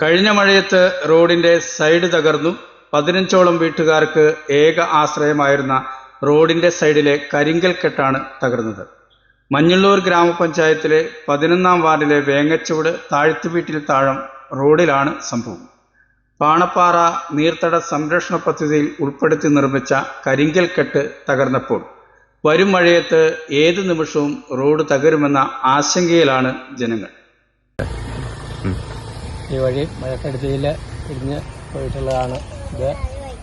കഴിഞ്ഞ മഴയത്ത് റോഡിന്റെ സൈഡ് തകർന്നു. പതിനഞ്ചോളം വീട്ടുകാർക്ക് ഏക ആശ്രയമായിരുന്ന റോഡിന്റെ സൈഡിലെ കരിങ്കൽ കെട്ടാണ് തകർന്നത്. മഞ്ഞള്ളൂർ ഗ്രാമപഞ്ചായത്തിലെ പതിനൊന്നാം വാർഡിലെ വേങ്ങച്ചുവട് താഴ്ത്തുവീട്ടിൽ താഴം റോഡിലാണ് സംഭവം. പാണപ്പാറ നീർത്തട സംരക്ഷണ പദ്ധതിയിൽ ഉൾപ്പെടുത്തി നിർമ്മിച്ച കരിങ്കൽ കെട്ട് തകർന്നപ്പോൾ വരും മഴയത്ത് ഏത് നിമിഷവും റോഡ് തകരുമെന്ന ആശങ്കയിലാണ് ജനങ്ങൾ. ഈ വഴി മഴക്കെടുതിയിൽ ഇടിഞ്ഞ് പോയിട്ടുള്ളതാണ്. ഇത്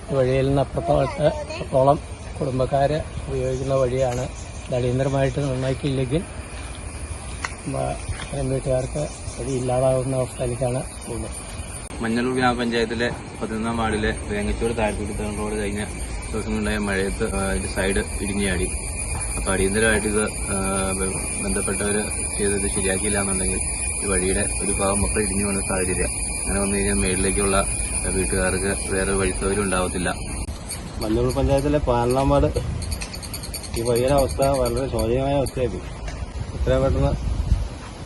ഈ വഴിയിൽ നിന്ന് അപ്പുറത്തോളം കുടുംബക്കാർ ഉപയോഗിക്കുന്ന വഴിയാണ്. ഇത് അടിയന്തരമായിട്ട് നന്നാക്കിയില്ലെങ്കിൽ വീട്ടുകാർക്ക് വഴി ഇല്ലാതാവുന്ന അവസ്ഥയിലേക്കാണ് പോകുന്നത്. മഞ്ഞളൂർ ഗ്രാമപഞ്ചായത്തിലെ പതിനൊന്നാം വാർഡിലെ വേങ്ങച്ചൂർ താഴ്ത്തൂടി റോഡ് കഴിഞ്ഞ ദിവസങ്ങളുണ്ടായ മഴയത്ത് അതിന്റെ സൈഡ് ഇടിഞ്ഞാടി. അപ്പോൾ അടിയന്തരമായിട്ട് ഇത് ബന്ധപ്പെട്ടവർ ചെയ്തത് ശരിയാക്കിയില്ല എന്നുണ്ടെങ്കിൽ ഈ വഴിയുടെ ഒരു ഭാഗം മൊത്തം ഇടിഞ്ഞു പോകുന്ന സാഹചര്യം. അങ്ങനെ വന്നു കഴിഞ്ഞാൽ മേളിലേക്കുള്ള വീട്ടുകാർക്ക് വേറെ വഴി സൗകര്യം ഉണ്ടാവത്തില്ല. മഞ്ഞൂർ പഞ്ചായത്തിലെ പാലനാമ്പാട് ഈ വഴിയുടെ അവസ്ഥ വളരെ ശോചനീയമായ അവസ്ഥയായി. എത്രയും പെട്ടെന്ന്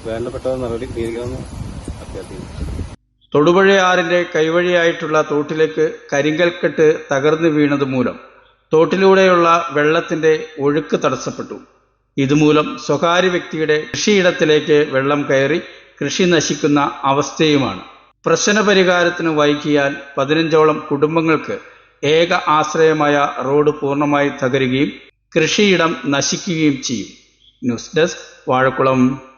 വേണ്ടപ്പെട്ടവർ നടപടി സ്വീകരിക്കണമെന്ന് അഭ്യർത്ഥിക്കുന്നു. തൊടുപുഴയാറിന്റെ കൈവഴിയായിട്ടുള്ള തോട്ടിലേക്ക് കരിങ്കൽക്കെട്ട് തകർന്നു വീണത് മൂലം തോട്ടിലൂടെയുള്ള വെള്ളത്തിന്റെ ഒഴുക്ക് തടസ്സപ്പെട്ടു. ഇതുമൂലം സ്വകാര്യ വ്യക്തിയുടെ കൃഷിയിടത്തിലേക്ക് വെള്ളം കയറി കൃഷി നശിക്കുന്ന അവസ്ഥയുമാണ്. പ്രശ്നപരിഹാരത്തിന് വൈകിയാൽ പതിനഞ്ചോളം കുടുംബങ്ങൾക്ക് ഏക ആശ്രയമായ റോഡ് പൂർണമായി തകരുകയും കൃഷിയിടം നശിക്കുകയും ചെയ്യും. News desk Vazhakkulam.